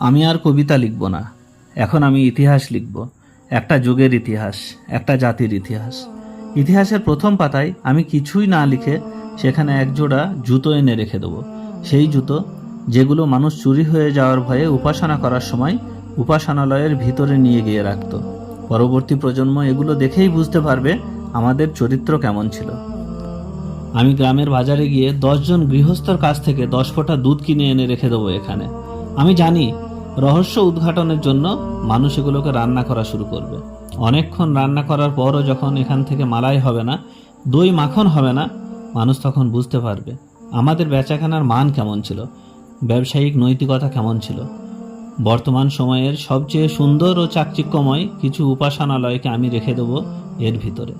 আমি আর কবিতা লিখব না। এখন আমি ইতিহাস লিখব। একটা যুগের ইতিহাস, একটা জাতির ইতিহাস। ইতিহাসের প্রথম পাতায় আমি কিছুই না লিখে সেখানে একজোড়া জুতো এনে রেখে দেবো। সেই জুতো, যেগুলো মানুষ চুরি হয়ে যাওয়ার ভয়ে উপাসনা করার সময় উপাসনালয়ের ভিতরে নিয়ে গিয়ে রাখত। পরবর্তী প্রজন্ম এগুলো দেখেই বুঝতে পারবে আমাদের চরিত্র কেমন ছিল। আমি গ্রামের বাজারে গিয়ে দশজন গৃহস্থর কাছ থেকে দশ ফোঁটা দুধ কিনে এনে রেখে দেবো এখানে। আমি জানি রহস্য উদ্ঘাটনের জন্য মানুষ এগুলোকে রান্না করা শুরু করবে। অনেকক্ষণ রান্না করার পরও যখন এখান থেকে মালাই হবে না, দই মাখন হবে না, মানুষ তখন বুঝতে পারবে আমাদের বেচাকেনার মান কেমন ছিল, ব্যবসায়িক নৈতিকতা কেমন ছিল। বর্তমান সময়ের সবচেয়ে সুন্দর ও চাকচিক্যময় কিছু উপাসনালয়কে আমি রেখে দেবো এর ভিতরে।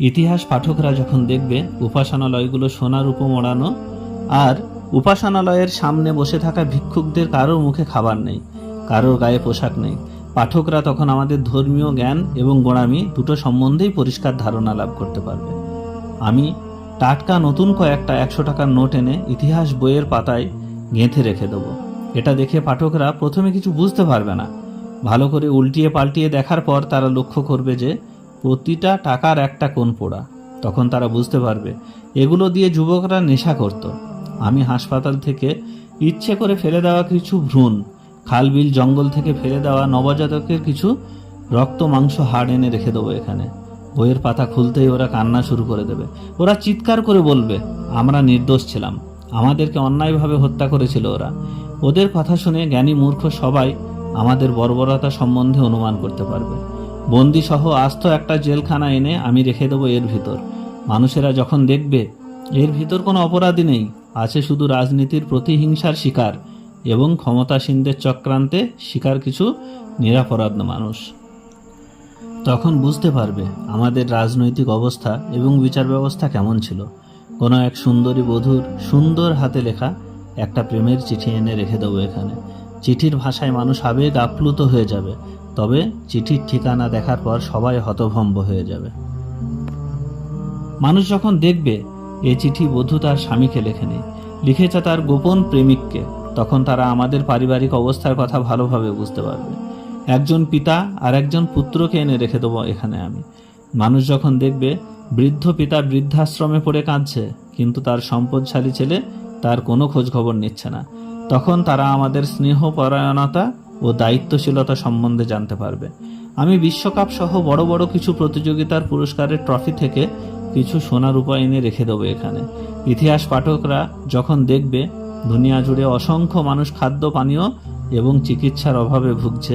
ইতিহাস পাঠকরা যখন দেখবে, উপাসনালয়গুলো সোনার উপমোড়ানো আর উপাসনালয়ের সামনে বসে থাকা ভিক্ষুকদের কারোর মুখে খাবার নেই, কারোর গায়ে পোশাক নেই। পাঠকরা তখন আমাদের ধর্মীয় জ্ঞান এবং গোড়ামি দুটো সম্বন্ধেই পরিষ্কার ধারণা লাভ করতে পারবে। আমি টাটকা নতুন কয়েকটা একশো টাকার নোট এনে ইতিহাস বইয়ের পাতায় গেঁথে রেখে দেবো। এটা দেখে পাঠকরা প্রথমে কিছু বুঝতে পারবে না। ভালো করে উল্টিয়ে পাল্টিয়ে দেখার পর তারা লক্ষ্য করবে যে প্রতিটা টাকার একটা কোণ পোড়া। তখন তারা বুঝতে পারবে, এগুলো দিয়ে যুবকরা নেশা করত। আমি হাসপাতাল থেকে ইচ্ছে করে ফেলে দেওয়া কিছু ভ্রূণ, খালবিল জঙ্গল থেকে ফেলে দেওয়া নবজাতকের কিছু রক্ত, মাংস, হাড় এনে রেখে দেবো এখানে। বইয়ের পাতা খুলতেই ওরা কান্না শুরু করে দেবে। ওরা চিৎকার করে বলবে, আমরা নির্দোষ ছিলাম। আমাদেরকে অন্যায়ভাবে হত্যা করেছিল ওরা। ওদের কথা শুনে জ্ঞানী মূর্খ সবাই আমাদের বর্বরতা সম্বন্ধে অনুমান করতে পারবে। বন্দি সহ আস্ত একটা জেলখানা এনে আমি রেখে দেবো এর ভিতর। মানুষেরা যখন দেখবে, এর ভিতর কোনো অপরাধী নেই। আছে শুধু রাজনীতির প্রতিহিংসার শিকার এবং ক্ষমতাসীনদের চক্রান্তে শিকার কিছু নিরাপরাধ মানুষ। তখন বুঝতে পারবে আমাদের রাজনৈতিক অবস্থা এবং বিচার ব্যবস্থা কেমন ছিল। কোনো এক সুন্দরী বধূর সুন্দর হাতে লেখা একটা প্রেমের চিঠি এনে রেখে দেবো এখানে। চিঠির ভাষায় মানুষ আবেগ আপ্লুত হয়ে যাবে, তবে চিঠির ঠিকানা দেখার পর সবাই হতভম্ব হয়ে যাবে। মানুষ যখন দেখবে এ চিঠি বধূ তার স্বামীকে লেখে লেখেনি। লিখেছে তার গোপন প্রেমিককে। তখন তারা আমাদের পারিবারিক অবস্থার কথা ভালোভাবে বুঝতে পারবে। একজন পিতা আর একজন পুত্রকে এনে রেখে দেবো এখানে আমি। মানুষ যখন দেখবে, বৃদ্ধ পিতা বৃদ্ধাশ্রমে পড়ে কাঁদছে, কিন্তু তার সম্পদশালী ছেলে তার কোনো খোঁজ খবর নিচ্ছে না। তখন তারা আমাদের স্নেহপরায়ণতা ও দায়িত্বশীলতা সম্বন্ধে জানতে পারবে। আমি বিশ্বকাপ সহ বড় বড় কিছু প্রতিযোগিতার পুরস্কারের ট্রফি থেকে কিছু সোনার উপায় এনে রেখে দেবো এখানে। ইতিহাস পাঠকরা যখন দেখবে, দুনিয়া জুড়ে অসংখ্য মানুষ খাদ্য, পানীয় এবং চিকিৎসার অভাবে ভুগছে,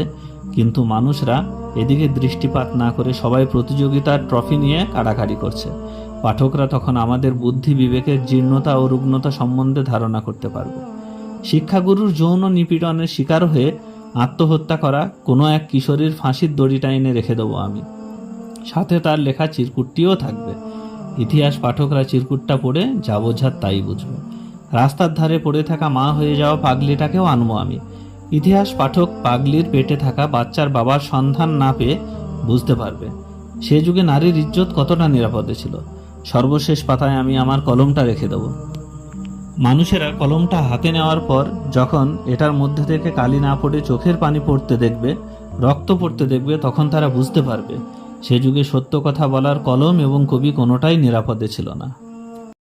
কিন্তু মানুষরা এদিকে দৃষ্টিপাত না করে সবাই প্রতিযোগিতার ট্রফি নিয়ে কাড়াকাড়ি করছে। পাঠকরা তখন আমাদের বুদ্ধি বিবেকের জীর্ণতা ও রুগ্নতা সম্বন্ধে ধারণা করতে পারবে। শিক্ষাগুরুর যৌন নিপীড়নের শিকার হয়ে আত্মহত্যা করা কোনো এক কিশোরীর ফাঁসির দড়িটা এনে রেখে দেবো আমি। সাথে তার লেখা চিরকুটটিও থাকবে। ইতিহাস পাঠকরা চিরকুটটা পড়ে যা বোঝার তাই বুঝবে রাস্তার ধারে পড়ে থাকা মা হয়ে যাওয়া পাগলিটাকেও আনব আমি। ইতিহাস পাঠক পাগলির পেটে থাকা বাচ্চার বাবার সন্ধান না পেয়ে বুঝতে পারবে। সে যুগে নারীর ইজ্জত কতটা নিরাপদে ছিল। সর্বশেষ পাতায় আমি আমার কলমটা রেখে দেবো। মানুষেরা কলমটা হাতে নেওয়ার পর যখন এটার মধ্যে থেকে কালি না পড়ে চোখের পানি পড়তে দেখবে, রক্ত পড়তে দেখবে, তখন তারা বুঝতে পারবে সে যুগে সত্য কথা বলার কলম এবং কবি কোনোটাই নিরাপদে ছিল না।